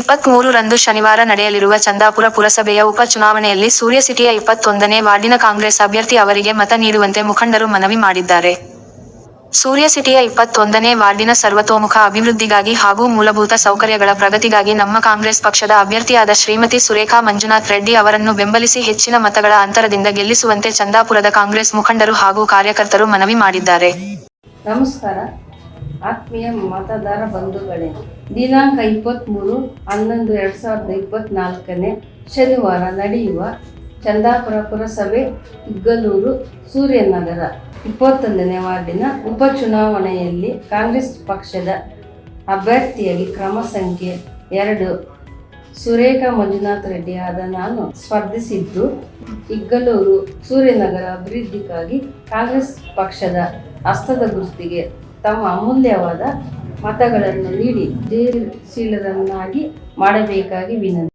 ಇಪ್ಪತ್ಮೂರು ರಂದು ಶನಿವಾರ ನಡೆಯಲಿರುವ ಚಂದಾಪುರ ಪುರಸಭೆಯ ಉಪ ಚುನಾವಣೆಯಲ್ಲಿ ಸೂರ್ಯ ಸಿಟಿಯ ಇಪ್ಪತ್ತೊಂದನೇ ವಾರ್ಡಿನ ಕಾಂಗ್ರೆಸ್ ಅಭ್ಯರ್ಥಿ ಅವರಿಗೆ ಮತ ನೀಡುವಂತೆ ಮುಖಂಡರು ಮನವಿ ಮಾಡಿದ್ದಾರೆ. ಸೂರ್ಯ ಸಿಟಿಯ ಇಪ್ಪತ್ತೊಂದನೇ ವಾರ್ಡಿನ ಸರ್ವತೋಮುಖ ಅಭಿವೃದ್ಧಿಗಾಗಿ ಹಾಗೂ ಮೂಲಭೂತ ಸೌಕರ್ಯಗಳ ಪ್ರಗತಿಗಾಗಿ ನಮ್ಮ ಕಾಂಗ್ರೆಸ್ ಪಕ್ಷದ ಅಭ್ಯರ್ಥಿಯಾದ ಶ್ರೀಮತಿ ಸುರೇಖಾ ಮಂಜುನಾಥ್ ರೆಡ್ಡಿ ಅವರನ್ನು ಬೆಂಬಲಿಸಿ ಹೆಚ್ಚಿನ ಮತಗಳ ಅಂತರದಿಂದ ಗೆಲ್ಲಿಸುವಂತೆ ಚಂದಾಪುರದ ಕಾಂಗ್ರೆಸ್ ಮುಖಂಡರು ಹಾಗೂ ಕಾರ್ಯಕರ್ತರು ಮನವಿ ಮಾಡಿದ್ದಾರೆ. ನಮಸ್ಕಾರ. ಆತ್ಮೀಯ ಮತದಾರ ಬಂಧುಗಳೇ, ದಿನಾಂಕ ಇಪ್ಪತ್ತ್ಮೂರು ಹನ್ನೊಂದು ಎರಡು ಸಾವಿರದ ಇಪ್ಪತ್ತ್ನಾಲ್ಕನೇ ಶನಿವಾರ ನಡೆಯುವ ಚಂದಾಪುರ ಪುರಸಭೆ ಇಗ್ಗಲೂರು ಸೂರ್ಯನಗರ ಇಪ್ಪತ್ತೊಂದನೇ ವಾರ್ಡಿನ ಉಪಚುನಾವಣೆಯಲ್ಲಿ ಕಾಂಗ್ರೆಸ್ ಪಕ್ಷದ ಅಭ್ಯರ್ಥಿಯಾಗಿ ಕ್ರಮ ಸಂಖ್ಯೆ ಎರಡು ಸುರೇಖಾ ಮಂಜುನಾಥ್ ರೆಡ್ಡಿ ಆದ ನಾನು ಸ್ಪರ್ಧಿಸಿದ್ದು ಇಗ್ಗಲೂರು ಸೂರ್ಯನಗರ ಅಭಿವೃದ್ಧಿಗಾಗಿ ಕಾಂಗ್ರೆಸ್ ಪಕ್ಷದ ಹಸ್ತದ ಗುರುತಿಗೆ ತಮ್ಮ ಅಮೂಲ್ಯವಾದ ಮತಗಳನ್ನು ನೀಡಿ ಜಯಶೀಲರನ್ನಾಗಿ ಮಾಡಬೇಕಾಗಿ ವಿನಂತಿ.